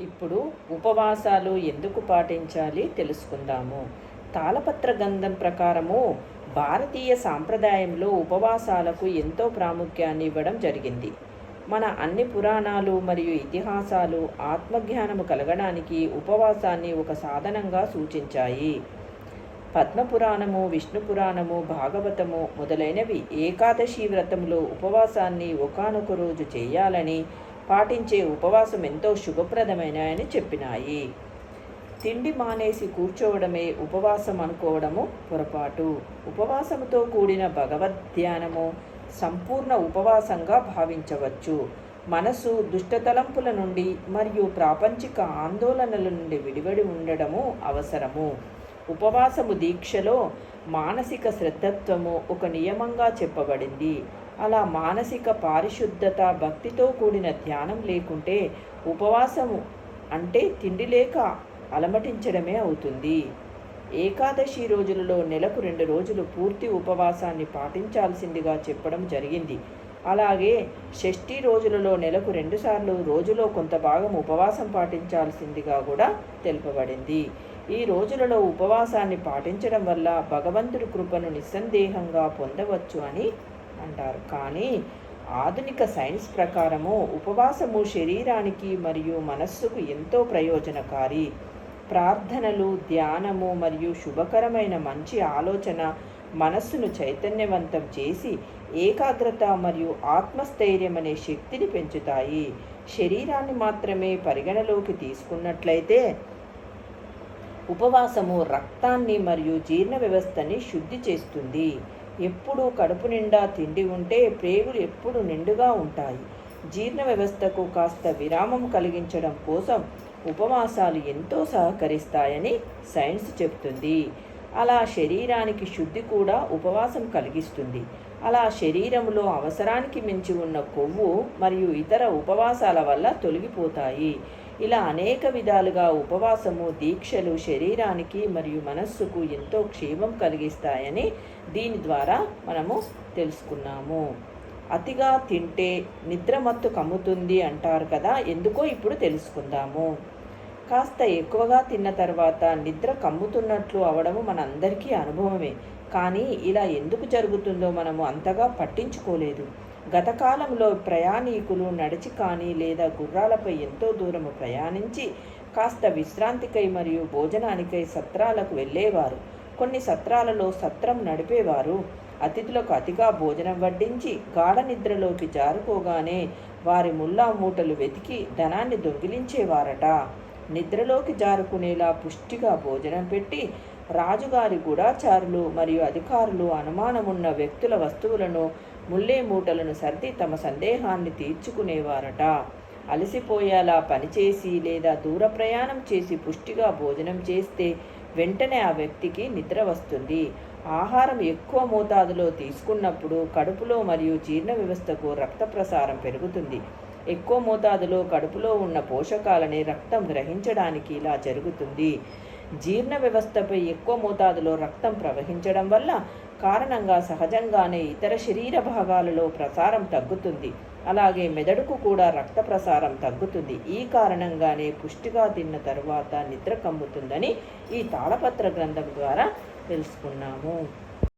ఇప్పుడు ఉపవాసాలు ఎందుకు పాటించాలి తెలుసుకుందాము. తాళపత్ర గంధం ప్రకారము భారతీయ సాంప్రదాయంలో ఉపవాసాలకు ఎంతో ప్రాముఖ్యాన్ని ఇవ్వడం జరిగింది. మన అన్ని పురాణాలు మరియు ఇతిహాసాలు ఆత్మజ్ఞానము కలగడానికి ఉపవాసాన్ని ఒక సాధనంగా సూచించాయి. పద్మపురాణము విష్ణు పురాణము భాగవతము మొదలైనవి ఏకాదశి వ్రతంలో ఉపవాసాన్ని ఒకానొక రోజు చేయాలని పాటించే ఉపవాసం ఎంతో శుభప్రదమైన అని చెప్పినాయి. తిండి మానేసి కూర్చోవడమే ఉపవాసం అనుకోవడము పొరపాటు. ఉపవాసముతో కూడిన భగవద్ ధ్యానము సంపూర్ణ ఉపవాసంగా భావించవచ్చు. మనసు దుష్టతలంపుల నుండి మరియు ప్రాపంచిక ఆందోళనల నుండి విడివడి ఉండడము అవసరము. ఉపవాసము దీక్షలో మానసిక శ్రద్ధత్వము ఒక నియమంగా చెప్పబడింది. అలా మానసిక పారిశుద్ధత భక్తితో కూడిన ధ్యానం లేకుంటే ఉపవాసము అంటే తిండి లేక అలమటించడమే అవుతుంది. ఏకాదశి రోజులలో నెలకు రెండు రోజులు పూర్తి ఉపవాసాన్ని పాటించాల్సిందిగా చెప్పడం జరిగింది. అలాగే షష్ఠి రోజులలో నెలకు రెండుసార్లు రోజులో కొంత భాగం ఉపవాసం పాటించాల్సిందిగా కూడా తెలుపబడింది. ఈ రోజులలో ఉపవాసాన్ని పాటించడం వల్ల భగవంతుడి కృపను నిస్సందేహంగా పొందవచ్చు అని అంటారు. కానీ ఆధునిక సైన్స్ ప్రకారము ఉపవాసము శరీరానికి మరియు మనస్సుకు ఎంతో ప్రయోజనకారి. ప్రార్థనలు ధ్యానము మరియు శుభకరమైన మంచి ఆలోచన మనస్సును చైతన్యవంతం చేసి ఏకాగ్రత మరియు ఆత్మస్థైర్యం అనే శక్తిని పెంచుతాయి. శరీరాన్ని మాత్రమే పరిగణలోకి తీసుకున్నట్లయితే ఉపవాసము రక్తాన్ని మరియు జీర్ణ వ్యవస్థని శుద్ధి చేస్తుంది. ఎప్పుడూ కడుపు నిండా తిండి ఉంటే ప్రేగులు ఎప్పుడు నిండుగా ఉంటాయి. జీర్ణ వ్యవస్థకు కాస్త విరామం కలిగించడం కోసం ఉపవాసాలు ఎంతో సహకరిస్తాయని సైన్స్ చెప్తుంది అలా శరీరానికి శుద్ధి కూడా ఉపవాసం కలిగిస్తుంది. అలా శరీరంలో అవసరానికి మించి ఉన్న కొవ్వు మరియు ఇతర ఉపవాసాల వల్ల తొలగిపోతాయి. ఇలా అనేక విధాలుగా ఉపవాసము దీక్షలు శరీరానికి మరియు మనస్సుకు ఎంతో క్షేమం కలిగిస్తాయని దీని ద్వారా మనము తెలుసుకున్నాము. అతిగా తింటే నిద్రమత్తు కమ్ముతుంది అంటారు కదా ఎందుకో ఇప్పుడు తెలుసుకుందాము. కాస్త ఎక్కువగా తిన్న తర్వాత నిద్ర కమ్ముతున్నట్లు అవడము మనందరికీ అనుభవమే. కానీ ఇలా ఎందుకు జరుగుతుందో మనము అంతగా పట్టించుకోలేదు. గతకాలంలో ప్రయాణీకులు నడిచి కానీ లేదా గుర్రాలపై ఎంతో దూరము ప్రయాణించి కాస్త విశ్రాంతికై మరియు భోజనానికై సత్రాలకు వెళ్ళేవారు. కొన్ని సత్రాలలో సత్రం నడిపేవారు. అతిథులకు అతిగా భోజనం వడ్డించి గాఢ నిద్రలోకి జారుకోగానే వారి ముల్లా మూటలు వెతికి ధనాన్ని దొంగిలించేవారట. నిద్రలోకి జారుకునేలా పుష్టిగా భోజనం పెట్టి రాజుగారి గూఢాచారులు మరియు అధికారులు అనుమానమున్న వ్యక్తుల వస్తువులను ముల్లే మూటలను సర్ది తమ సందేహాన్ని తీర్చుకునేవారట. అలసిపోయేలా పనిచేసి లేదా దూర ప్రయాణం చేసి పుష్టిగా భోజనం చేస్తే వెంటనే ఆ వ్యక్తికి నిద్ర వస్తుంది. ఆహారం ఎక్కువ మోతాదులో తీసుకున్నప్పుడు కడుపులో మరియు జీర్ణ వ్యవస్థకు రక్త ప్రసారం పెరుగుతుంది. ఎక్కువ మోతాదులో కడుపులో ఉన్న పోషకాలని రక్తం గ్రహించడానికి ఇలా జరుగుతుంది. జీర్ణ వ్యవస్థపై ఎక్కువ మోతాదులో రక్తం ప్రవహించడం వల్ల కారణంగా సహజంగానే ఇతర శరీర భాగాలలో ప్రసారం తగ్గుతుంది. అలాగే మెదడుకు కూడా రక్త ప్రసారం తగ్గుతుంది. ఈ కారణంగానే పుష్టిగా తిన్న తరువాత నిద్ర కమ్ముతుందని ఈ తాళపత్ర గ్రంథం ద్వారా తెలుసుకున్నాము.